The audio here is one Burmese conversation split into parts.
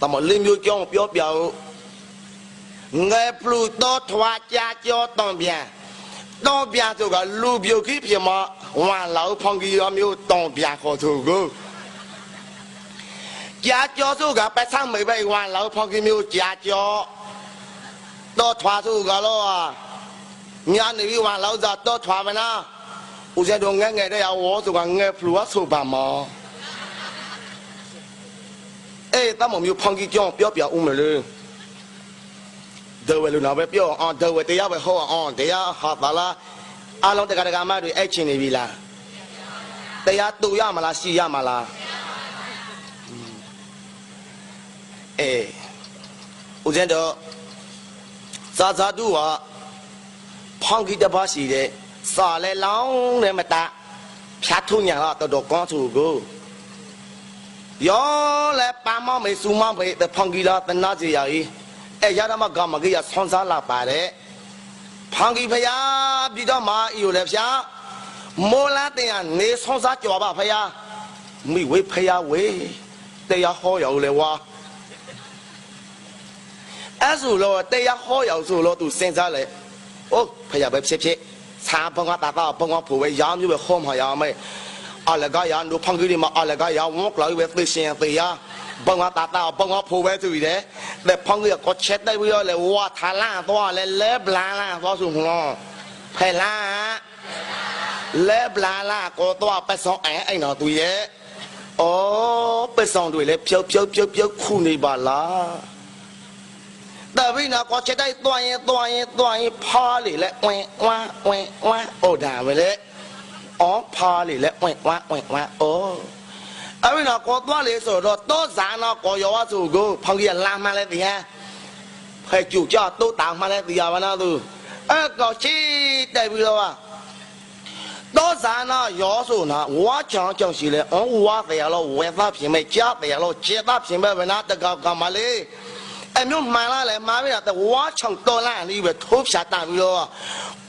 တမလင်းမျိုးကြောင်းပြောပြအောင်ငယ်ပလူတော့ထွားကြကြောတောင်းပြန်တောင်းပြန်ဆိုကလူပြုတ်ခိပြမဝါလောက်ဖောင်ကြီးရမျိုးတောင်းပြန်ခေါ်သူကိုကြာကြောဆိုကပတ်ဆောင်မိပဲဝါလောက်ဖောင်ကြီးမျိုးကြာကြောတော့ထွားဆိုကတော့ညာနေပြီးဝါလောက်သာတော့ထွားမနာဦးဇင်းတို့ငဲငဲတဲ့ရဝေါ်ဆိုကငဲဖလူဝဆိုပါမော အေးတမမျိုးဖောင်ကြီးကြောင်းပြောပြဦးမလို့ဒေဝလူနာပဲပြောအောင်ဒေဝတရားပဲဟောအောင်တရားဟာသလားအလုံးတက္ကရာမတွေအဲ့ချင်နေပြီလားတရားတူရမလားစီရမလားအေးဦးဇင်းတို့ဇာဇာတူဟာဖောင်ကြီးတစ်ပါးရှိတဲ့စာလဲလောင်းနဲ့မတဖြတ်ထုညာတော့တော်တော်ကောင်းသူကို ယောလဲပါမောမေစူမောမေတဖောင်ကြီးလာတနာစီယာကြီးအဲရဒမကမကြီးရဆွန်စားလာပါတယ်ဖောင်ကြီးဖျားပြီးတော့မာဤကိုလည်းဖျားမိုးလာတင်ကနေဆွန်စားကြော်ပါဖျားမိဝေဖျားဝေတရားဟောရောက်လေဝါအဲ့ဆိုတော့တရားဟောရောက်ဆိုတော့သူစဉ်းစားလေအိုးဖျားပဲဖြစ်ဖြစ်စာဘငါတာတာဘငါဖို့ပဲရာမျိုးပဲခေါ်မှာရမယ် အလကရန်တို့ဖန်ကြီးမှာအလကရဝုန်းကလာပဲသိရှင်တရားဘငါတာတာဘငါဖို့ပဲသူရတဲ့တဲ့ဖန်ကြီးကချက်တဲ့ပြီးတော့လေဝါထာလာတော့လေလဲဘလာလာတော့ဆိုလို့ဖဲလာလဲဘလာလာကိုတော့ပတ်ဆောင်အဲအဲ့တော့သူရဲ့ဩပတ်ဆောင်တွေလေဖြုတ်ဖြုတ်ဖြုတ်ဖြုတ်ခုနေပါလားတပိနာကောချက်တိုက်သွားရင်သွားရင်သွားရင်ဖားလေလဲဝ င်းဝမ်းဝင်းဝမ်းဩဒါပဲလေအော်ဖားလေလဲဝင်းဝမ်းဝင်းဝမ်းဩအပိနာကောသွားလေဆိုတော့တောဇာနာကောယောဝဆိုကိုဖောင်ကြီးလာမှလဲတရားဖဲကျူကြတော့တောင်းမှလဲတရားဘာနာသူအဲ့ကောချီတိုက်ပြီးတော့တောဇာနာယောဆိုနာဝါချောင်းချောင်းရှိလဲအော်ဝါတရားလို့ဝဲသားပြင်မဲ့ကြားတရားလို့ကျေသားပြင်မဲ့ဗနာတကောက်ကမလေးအမျိုးမှန်လားလေမားပြတာဝါချောင်းတော်လာနေပဲထိုးဖြာတန်ပြီးတော့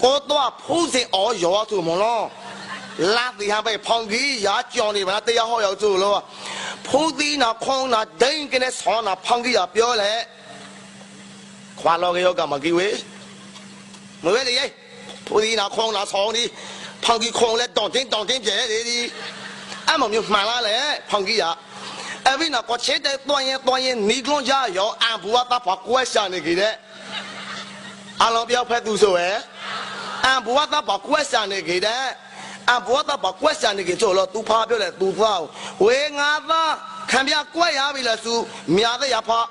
ကိုတော့ဖူးစင်အော်ယောဆိုမလို့ လာတီဟာပဲဖောင်ကြီးရာကြောင်နေပါတရားဟောရောက်ဆိုလို့ဖူးသီးနာခေါင်းနာဒိန်ကနေဆောနာဖောင်ကြီးရပြောလေခွာလောကယောကမကြီးဝေမဝဲလေဖူးသီးနာခေါင်းနာဆောင်းဒီဖောင်ကြီးခေါင်းလဲတောင်းတင်းတောင်းတင်းပြဲလေဒီအမမျိုးမှန်လားလေဖောင်ကြီးရအဲ့ဒီနော်ကိုချစ်တဲ့တွန်ရင်တွန်ရင်နီကလွန်ကြရောအံဘူဝတာဖကွဲရှာနေကြတဲ့အလုံးပြောက်ဖက်သူဆိုရယ်အံဘူဝတာဖကွဲရှာနေကြတဲ့ အဘောတာဘကွက်စံနေကြဆိုတော့သူဖားပြောတယ်သူဖားဝေငါသားခံပြကွက်ရပြီလားသူမြာတဲ့ရဖား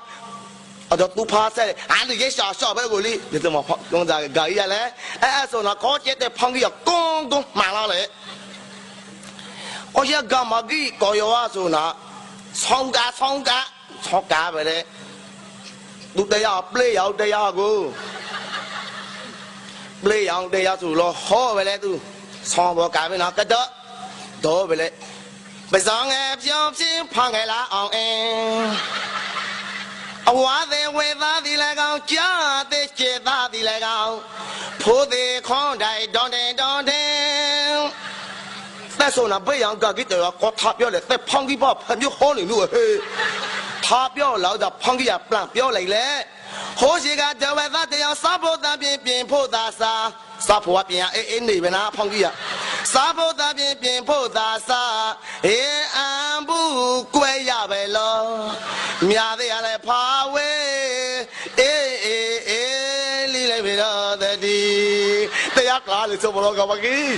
အဲ့တော့သူဖားဆက်အာဒီရရှာရှာပဲကိုလေဒီတော့မကောင်းစားဂါကြီးရလဲအဲ့အဲ့ဆိုတော့ခေါ်ကျတဲ့ဖောင်းကြီးကကုန်းကုန်းမှန်လာလေအော်ရကမကြီးကိုရောဆိုနာဆောင်းကာဆောင်းကာဆောင်းကာပဲလေသူတရားပလေရောက်တရားကိုပလေရောက်တရားဆိုတော့ဟောပဲလေသူ ဆောင်းဘောကပဲနော်ကတော့တော့ပဲလေပဇောင်းငယ်ပြောင်းပြင်းဖန်ငယ်လာအောင်အင်းအဝါသေးဝေသားဒီလည်းကောင်းကြားသေးကျေသားဒီလည်းကောင်းဖိုးသေးခွန်တိုင်တောင်းတင်တောင်းတင်သက်ဆုံးနာဘေးရောင်ကကိတောကောထားပြောလေသက်ဖောင်းကြီးပေါ့ဖမျိုးဟောနေလို့ဟေးထားပြောလောက်တာဖောင်းကြီးကပလန့်ပြောလိုက် စားဖို့တပြင်ပြင်ဖို့သာစားစားဖို့ပြင်အေးအေးနေပဲနာဖောင်းကြီးကစားဖို့တပြင်ပြင်ဖို့သာစားအေးအံဘူးကွဲရပဲလောမြာသေးရလဲဖာဝေးအေးအေးအေးလီလိုက်ပြီတော့တတိတရားကလားလေဆိုမလို့ကမကြီး